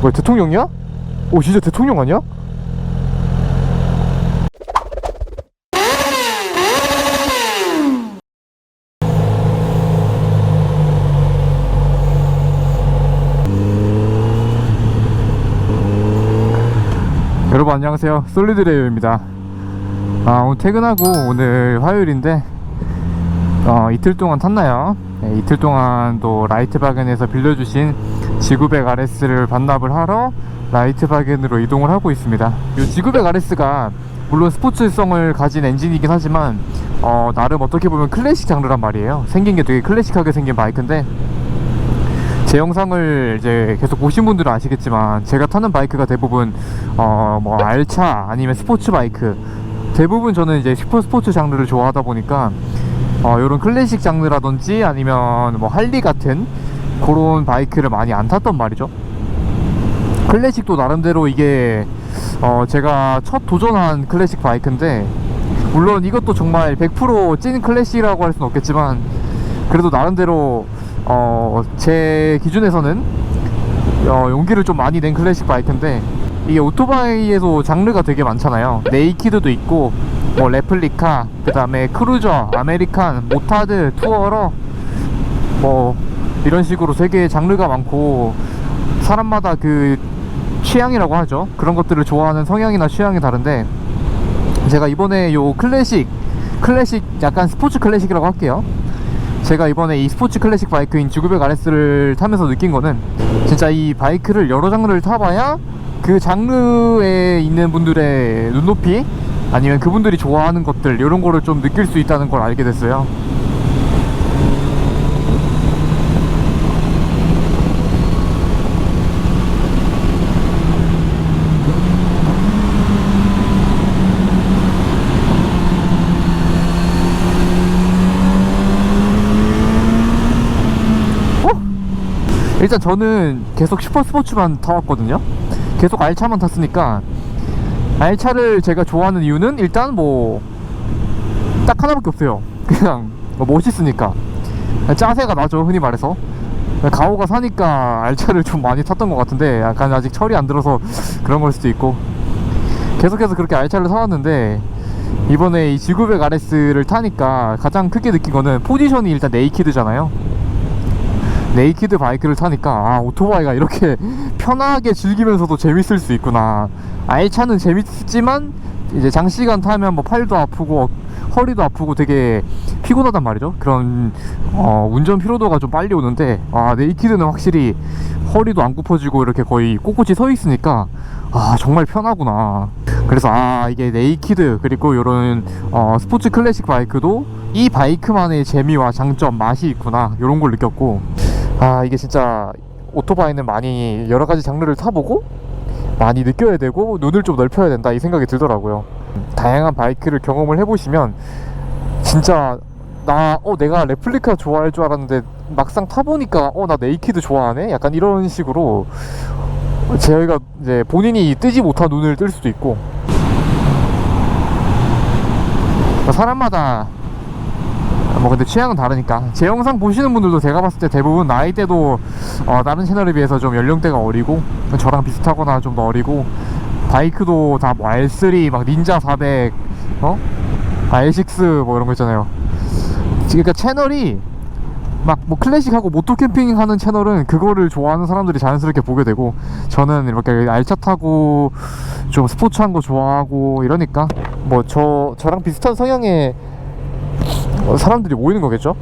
뭐야 대통령이야? 오 진짜 대통령 아니야? 여러분 안녕하세요 솔리드레이어입니다 아 오늘 퇴근하고 오늘 화요일인데 어, 이틀 동안 탔나요? 네, 이틀 동안 또 라이트바겐에서 빌려주신 지구백 RS를 반납을 하러 라이트바겐으로 이동을 하고 있습니다. 이 지구백 RS가 물론 스포츠성을 가진 엔진이긴 하지만 어, 나름 어떻게 보면 클래식 장르란 말이에요. 생긴 게 되게 클래식하게 생긴 바이크인데 제 영상을 이제 계속 보신 분들은 아시겠지만 제가 타는 바이크가 대부분 어 뭐 알차 아니면 스포츠 바이크 대부분 저는 이제 슈퍼 스포츠 장르를 좋아하다 보니까 어 요런 클래식 장르라든지 아니면 뭐 할리 같은 그런 바이크를 많이 안 탔단 말이죠. 클래식도 나름대로 이게 어 제가 첫 도전한 클래식 바이크인데 물론 이것도 정말 100%찐 클래식이라고 할 수는 없겠지만 그래도 나름대로 어 제 기준에서는 어 용기를 좀 많이 낸 클래식 바이크인데 이게 오토바이에도 장르가 되게 많잖아요 네이키드도 있고 뭐 레플리카 그 다음에 크루저 아메리칸 모타드 투어러 뭐 이런 식으로 되게 장르가 많고 사람마다 그 취향이라고 하죠. 그런 것들을 좋아하는 성향이나 취향이 다른데 제가 이번에 요 클래식 클래식 약간 스포츠 클래식이라고 할게요. 제가 이번에 이 스포츠 클래식 바이크인 지구백 RS를 타면서 느낀 거는 진짜 이 바이크를 여러 장르를 타봐야 그 장르에 있는 분들의 눈높이 아니면 그분들이 좋아하는 것들 이런 거를 좀 느낄 수 있다는 걸 알게 됐어요 일단 저는 계속 슈퍼 스포츠만 타왔거든요. 계속 알차만 탔으니까 알차를 제가 좋아하는 이유는 일단 뭐 딱 하나밖에 없어요. 그냥 뭐 멋있으니까 짜세가 나죠 흔히 말해서 가오가 사니까 알차를 좀 많이 탔던 것 같은데 약간 아직 철이 안 들어서 그런 걸 수도 있고 계속해서 그렇게 알차를 사왔는데 이번에 이 지구백 RS를 타니까 가장 크게 느낀 거는 포지션이 일단 네이키드잖아요. 네이키드 바이크를 타니까 아 오토바이가 이렇게 편하게 즐기면서도 재밌을 수 있구나. 알차는 재밌지만 이제 장시간 타면 뭐 팔도 아프고 허리도 아프고 되게 피곤하단 말이죠. 그런 어, 운전 피로도가 좀 빨리 오는데 아 네이키드는 확실히 허리도 안 굽어지고 이렇게 거의 꼿꼿이 서 있으니까 아 정말 편하구나. 그래서 아 이게 네이키드 그리고 이런 어, 스포츠 클래식 바이크도 이 바이크만의 재미와 장점 맛이 있구나. 이런 걸 느꼈고 아 이게 진짜 오토바이는 많이 여러 가지 장르를 타보고 많이 느껴야 되고 눈을 좀 넓혀야 된다 이 생각이 들더라고요. 다양한 바이크를 경험을 해보시면 진짜 나 어 내가 레플리카 좋아할 줄 알았는데 막상 타보니까 어 나 네이키드 좋아하네? 약간 이런 식으로 저희가 이제 본인이 뜨지 못한 눈을 뜰 수도 있고. 사람마다 뭐 근데 취향은 다르니까 제 영상 보시는 분들도 제가 봤을 때 대부분 나이대도 어, 다른 채널에 비해서 좀 연령대가 어리고 저랑 비슷하거나 좀 더 어리고 바이크도 다 뭐 R3 막 닌자 400 어? R6 뭐 이런 거 있잖아요 그러니까 채널이 막 뭐 클래식하고 모토 캠핑 하는 채널은 그거를 좋아하는 사람들이 자연스럽게 보게 되고 저는 이렇게 알차 타고 좀 스포츠한 거 좋아하고 이러니까 뭐 저 저랑 비슷한 성향의 어, 사람들이 모이는 거겠죠?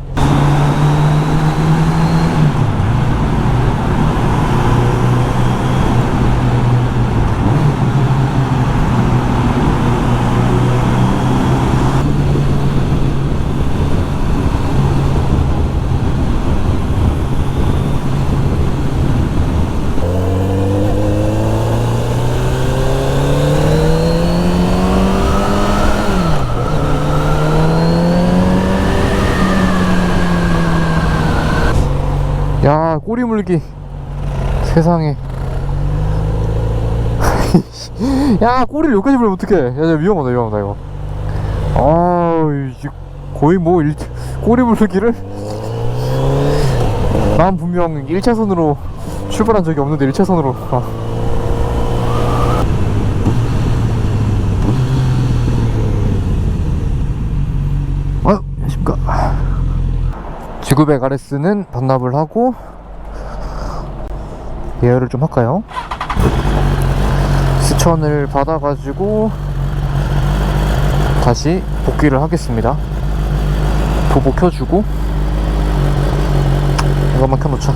꼬리물기. 세상에. 야 꼬리를 여기까지 물면 어떡해. 야, 위험하다 위험하다 이거. 아 거의 뭐 일, 꼬리 물기를? 난 분명 1차선으로 출발한 적이 없는데 1차선으로. 아. 어, 지구백 아레스는 반납을 하고 예열을 좀 할까요? 스천을 받아가지고 다시 복귀를 하겠습니다. 도보 켜주고 이것만 켜놓자.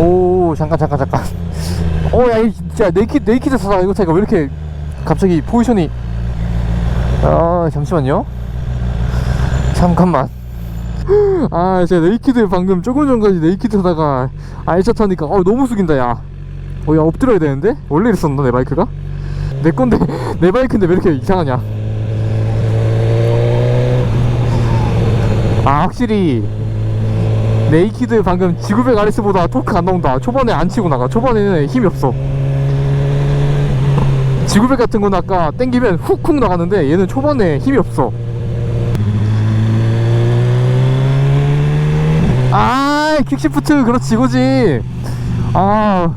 오 잠깐 잠깐 잠깐. 오야 이 진짜 네이키 네이키드 사다 이거 제가 왜 이렇게 갑자기 포지션이 아 잠시만요. 잠깐만. 아, 제가 네이키드 방금 조금 전까지 네이키드 타다가 알차 타니까 어 너무 숙인다 야. 어, 야 엎드려야 되는데? 원래 이랬었나 내 바이크가? 내 건데 내 바이크인데 왜 이렇게 이상하냐? 아 확실히 네이키드 방금 지구백 RS보다 토크 안 나온다. 초반에 안 치고 나가. 초반에는 힘이 없어. 지구백 같은 건 아까 땡기면 훅훅 나가는데 얘는 초반에 힘이 없어. 아 퀵시프트 그렇지 이거지. 아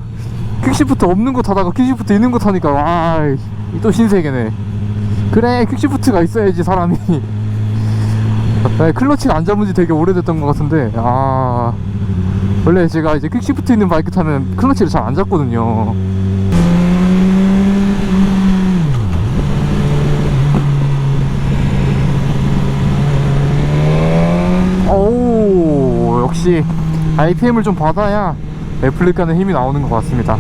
퀵시프트 없는 거 타다가 퀵시프트 있는 거 타니까 와또 신세계네. 그래 퀵시프트가 있어야지 사람이. 네, 클러치가 안 잡은 지 되게 오래됐던 것 같은데 아. 원래 제가 이제 퀵시프트 있는 바이크 타면 클러치를 잘 안 잡거든요. 오 역시 IPM을 좀 받아야 레플리카는 힘이 나오는 것 같습니다.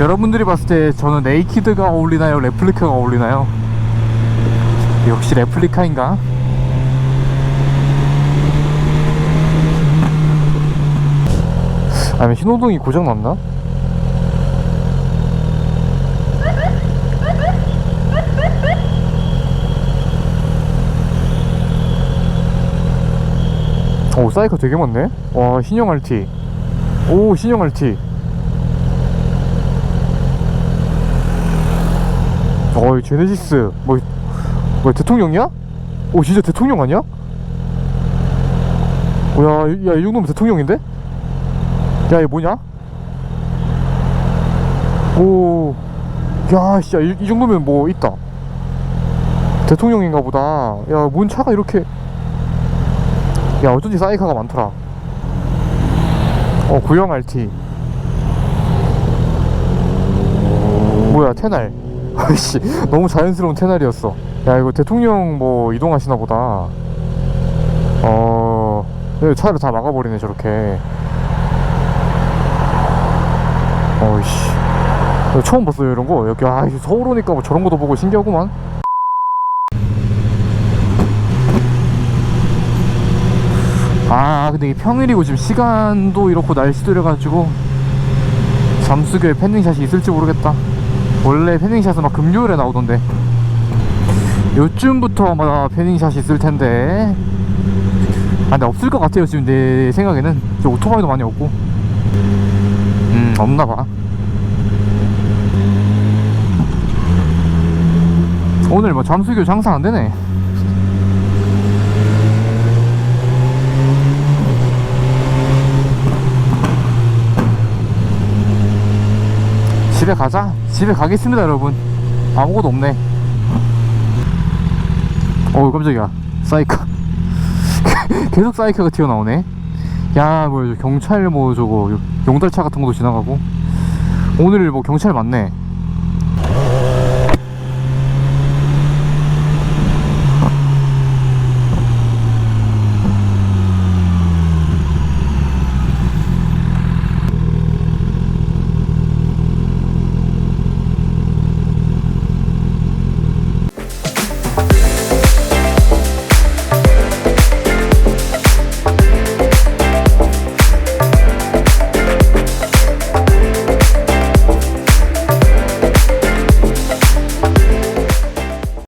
여러분들이 봤을 때 저는 네이키드가 어울리나요? 레플리카가 어울리나요? 역시 레플리카인가? 아니면 신호등이 고장 났나? 오 사이클 되게 많네 와 신형 RT 오 신형 RT 어이 제네시스 뭐, 뭐 대통령이야? 오 진짜 대통령 아니야? 오야 야 이 정도면 대통령인데? 야, 이거 뭐냐? 오, 야, 진짜 이, 이 정도면 뭐 있다. 대통령인가 보다. 야, 뭔 차가 이렇게. 야, 어쩐지 사이카가 많더라. 어, 구형 RT. 뭐야, 테날. 아이씨, 너무 자연스러운 테날이었어. 야, 이거 대통령 뭐 이동하시나 보다. 어, 차를 다 막아버리네, 저렇게. 어이씨 이거 처음 봤어요 이런 거. 여기 아 서울 오니까 뭐 저런 것도 보고 신기하구만. 아 근데 이게 평일이고 지금 시간도 이렇고 날씨도 이래가지고 잠수교에 팬닝샷이 있을지 모르겠다. 원래 팬닝샷은 막 금요일에 나오던데. 요쯤부터 아마 팬닝샷이 있을 텐데. 아 근데 없을 것 같아요 지금 내 생각에는. 저 오토바이도 많이 없고. 음 없나봐 오늘 뭐 잠수교 장사 안 되네. 집에 가자. 집에 가겠습니다 여러분. 아무것도 없네. 어우 깜짝이야. 사이카. 계속 사이카가 튀어나오네. 야, 뭐 경찰 뭐 저거 용달차 같은 것도 지나가고. 오늘 뭐 경찰 많네.